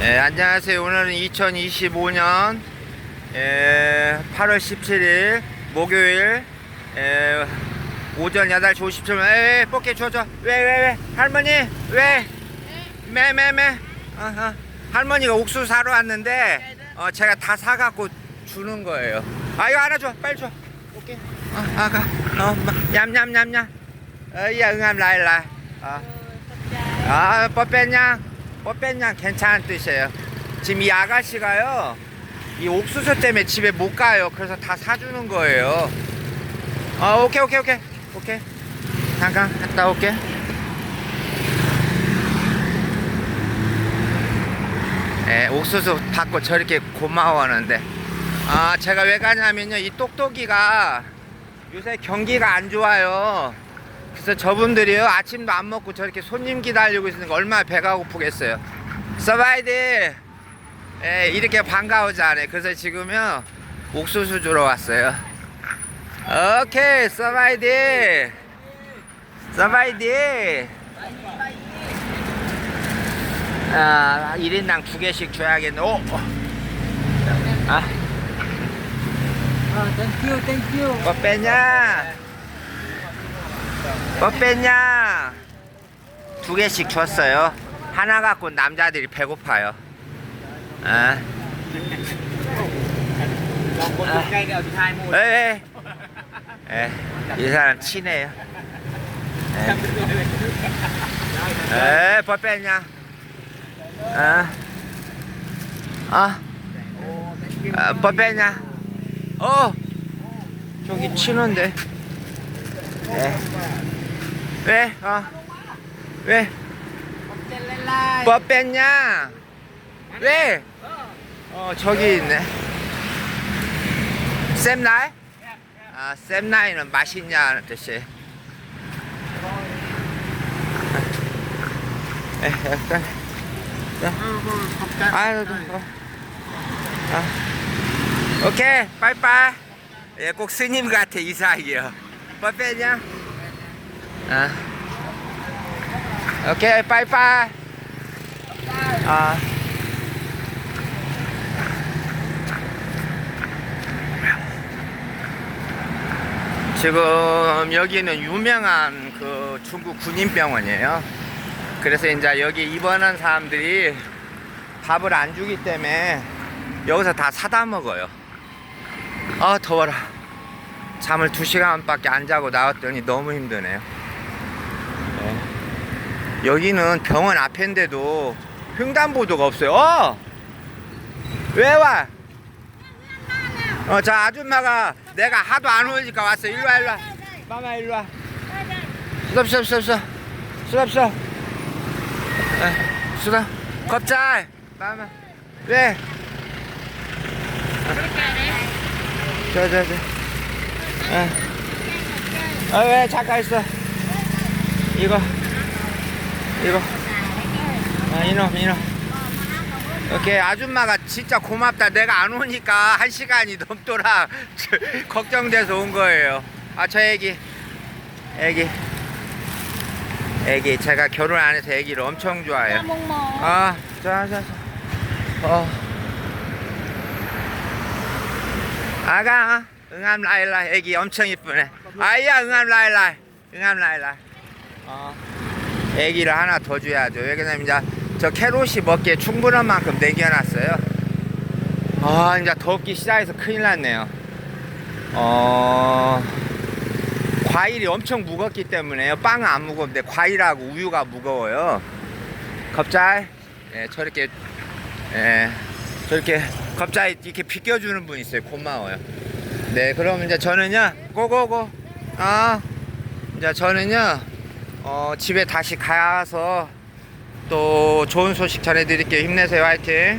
예, 안녕하세요. 오늘은 2025년 예, 8월 17일 목요일 예, 오전 8시 50분. 에, 뽑게 줘줘. 왜, 왜, 왜? 할머니, 왜? 매, 매, 매. 어, 어. 할머니가 옥수수 사러 왔는데 어, 제가 다 사갖고 주는 거예요. 아, 이거 하나 줘. 빨리 줘. 오케이. 어, 아가. 어, 마, 냠냠냠냠. 어, 야, 응암 라일라. 어. 아, 뽀빼냥, 뽀빼냥 괜찮은 뜻이에요. 지금 이 아가씨가요, 이 옥수수 때문에 집에 못 가요. 그래서 다 사주는 거예요. 아, 오케이, 오케이, 오케이, 오케이. 잠깐 갔다 올게. 예, 옥수수 받고 저렇게 고마워하는데. 아, 제가 왜 가냐면요, 이 똑똑이가 요새 경기가 안 좋아요. 그래서 저분들이요 아침도 안 먹고 저렇게 손님 기다리고 있으니까 얼마나 배가 고프겠어요. 서바이드 예, 이렇게 반가우지 않아요. 그래서 지금요 옥수수 주러 왔어요. 오케이 서바이드 서바이드 아 1인당 두 개씩 줘야겠네. 오. 아, 아, 땡큐, 땡큐. 뭐 빼냐? 뭐 뺐냐? 두 개씩 줬어요. 하나 갖고 남자들이 배고파요. 아. 에. 에. 이 사람 친해요. 에. 에, 뭐 뺐냐? 아. 아. 아, 뭐 뺐냐? 어. 저기 친한데. 네. 왜? 어? 왜? 뭐 뺐냐? 왜? 어 저기 있네 샘나이? 아 샘나이는 맛있냐는 뜻이에요 에, 네, 약간 네. 아유 아. 오케이 빠이빠이 예, 꼭 스님 같아 이사이요 뭐 빼냐? 아. 오케이, 빠이빠이. 아. 지금 여기는 유명한 그 중국 군인병원이에요. 그래서 이제 여기 입원한 사람들이 밥을 안 주기 때문에 여기서 다 사다 먹어요. 아, 더워라. 잠을 두 시간밖에 안 자고 나왔더니 너무 힘드네요. 네. 여기는 병원 앞인데도 횡단보도가 없어요. 어! 왜 와? 어, 저 아줌마가 내가 하도 안 오니까 왔어. 일로 와, 일로 와. 마마, 일로 와. 수업, 수업, 수업, 수업. 수업, 수업. 에, 수업. 겁잘. 마마. 왜? 저, 저, 저. 에. 아, 왜 잠깐 있어. 이거. 이거. 아, 이놈, 이놈. 이렇게 아줌마가 진짜 고맙다. 내가 안 오니까 한 시간이 넘도록 걱정돼서 온 거예요. 아 저 애기. 애기. 애기 제가 결혼 안 해서 애기를 엄청 좋아해요. 아자자자. 어. 아가. 응암 라일라 애기 엄청 이쁘네. 아야 응암 라일라 응암 라일라 어 애기를 하나 더 줘야죠. 왜 그러냐면 이제 저 캐롯이 먹기에 충분한 만큼 남겨놨어요. 아 이제 덥기 시작해서 큰일 났네요. 어 과일이 엄청 무겁기 때문에요 빵은 안 무거운데 과일하고 우유가 무거워요. 갑자기 예, 저렇게 예, 저렇게 갑자기 이렇게 비껴주는 분 있어요. 고마워요. 네, 그럼 이제 저는요, 고고고. 아, 이제 저는요, 어, 집에 다시 가서 또 좋은 소식 전해드릴게요. 힘내세요. 화이팅.